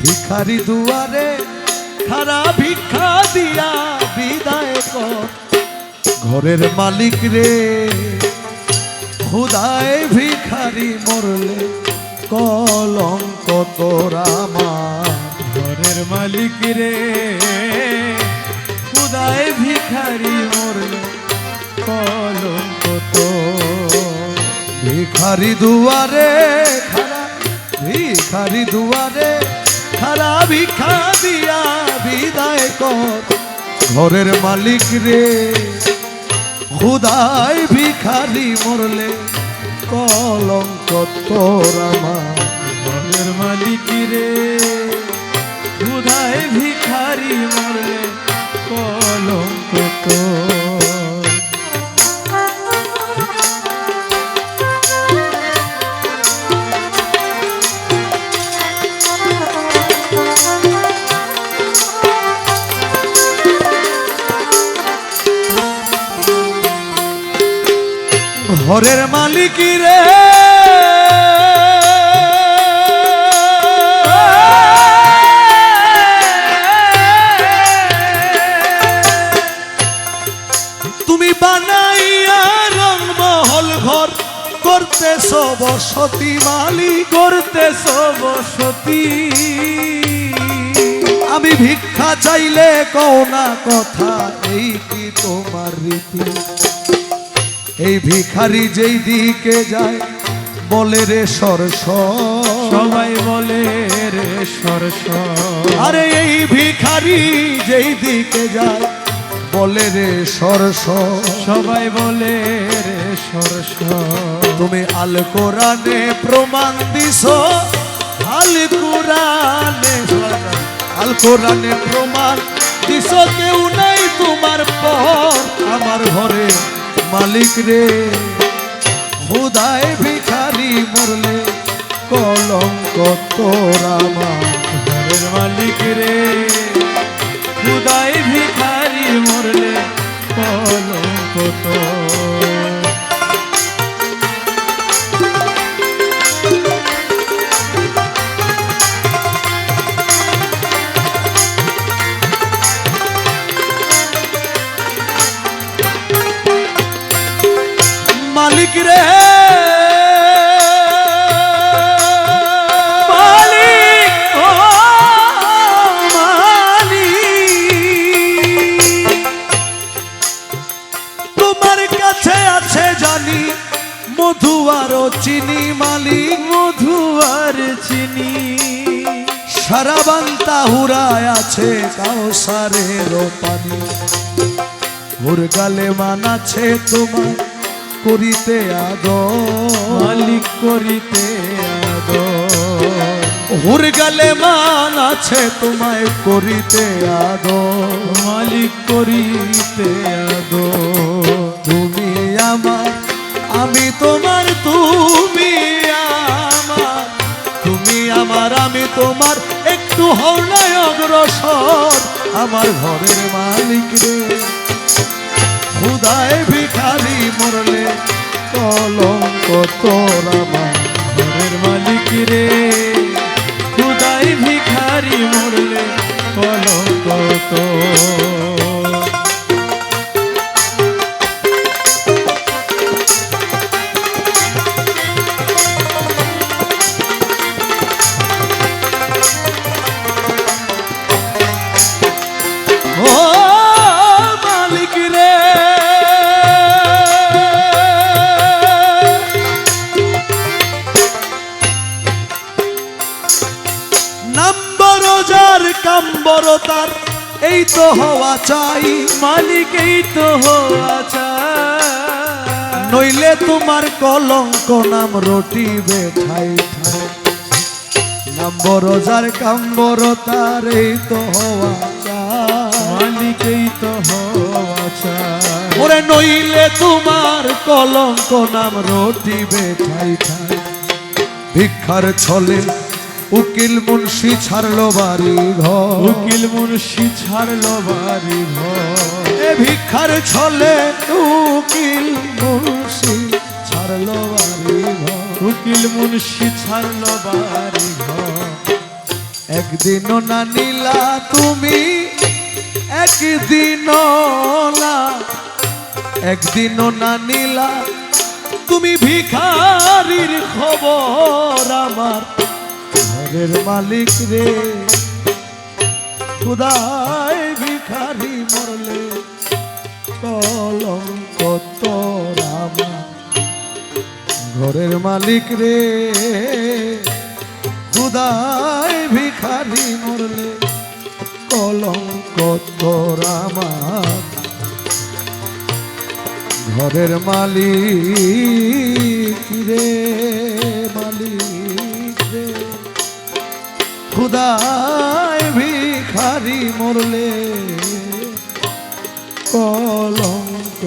ভিখারি দুয়ারে, খারা ভিক্ষা দিয়া বিদায় কর। ঘরের মালিক রে, খুদায় ভিখারি মরলে, কলঙ্ক তোরা ঘরের মালিক রে, খুদায় ভিখারি মরল, কলঙ্ক তো ভিখারি দুয়ারে, খারা ভিখারি দুয়ারে খারা ভিক্ষা দিয়া বিদায় কর। ঘরের মালিক রে খুদায় ভিখারি মরলে কলঙ্ক তোর আমার। ঘরের মালিক রে খুদায় ভিখারি মরলে কলঙ্ক তো ঘরের মালিক রে। তুমি বানাইয়া রংমহল ঘর করতেছ বসতি মালিক করতেছ বসতি। আমি ভিক্ষা চাইলে কও না কথা, এই কি তোমার রীতি? এই ভিখারি যেই দিকে যায় বলে রে সরস। সবাই বলে রে সরস। আরে এই ভিখারি যেই দিকে যায় বলে রে সরস। সবাই বলে রে সরস। তুমি আল কোরআনে প্রমাণ দিছ আল কোরআনে আল কোরআনে প্রমাণ দিছ কেউ নাই তোমার পর আমার ঘরে মালিক রে। হুদায় ভিখারি মরলে কলঙ্ক তোরা ঘরের মালিক রে। হুদায় ভিখারি মরলে কলঙ্ক তো মালিক রে। মালিক, ও তোমার কাছে আছে জানি, মধু আর চিনি, মালিক, মধু আর চিনি। সারা বান্তা হুরায় আছে কাউসারের পানি। ওর গালে মান আছে তোমার করিতে আদর। মালিক করিতে আদর। হুর গালে মান আছে তোমায় করিতে আদর। মালিক করিতে আদর। তুমি আমার আমি তোমার তুমি আমার। তুমি আমার আমি তোমার একটু হওয়ায় অগ্রসর। আমার ঘরের মালিক রে খুদায় ভিখারি মরলে কলঙ্ক তোরা আমার ঘরের মালিক রে। যার কাম্বর তার এই তো হওয়া চাই, মালিক, এই তো হওয়া চায়। নইলে তোমার কলঙ্ক নাম রটিবে ঠাই ঠাই নাম্বর যার কাম্বর তার এই তো হওয়া চাই মালিক, এই তো হওয়া চায়। ওরে নইলে তোমার কলঙ্ক নাম রটিবে ঠাই ঠাই ভিক্ষার ছলে উকিল মুন্সি ছাড়লো বাড়ি ঘর। উকিল মুন্সি ছাড়লো বাড়ি ঘর। এ ভিক্ষার ছলে উকিল মুন্সি ছাড়লো বাড়ি ঘর। উকিল মুন্সি ছাড়লো বাড়ি ঘর। একদিনও না নিলা তুমি একদিনও না। একদিনও না নিলা তুমি ভিখারির খবর আমার ঘরের মালিক রে। খুদায় ভিখারি মরলে কলঙ্ক তোর আমার। ঘরের মালিক রে খুদায় ভিখারি মরলে কলঙ্ক আমার। ঘরের মালিক রে, মালিক। খুদায় ভিখারি মরলে কলঙ্ক।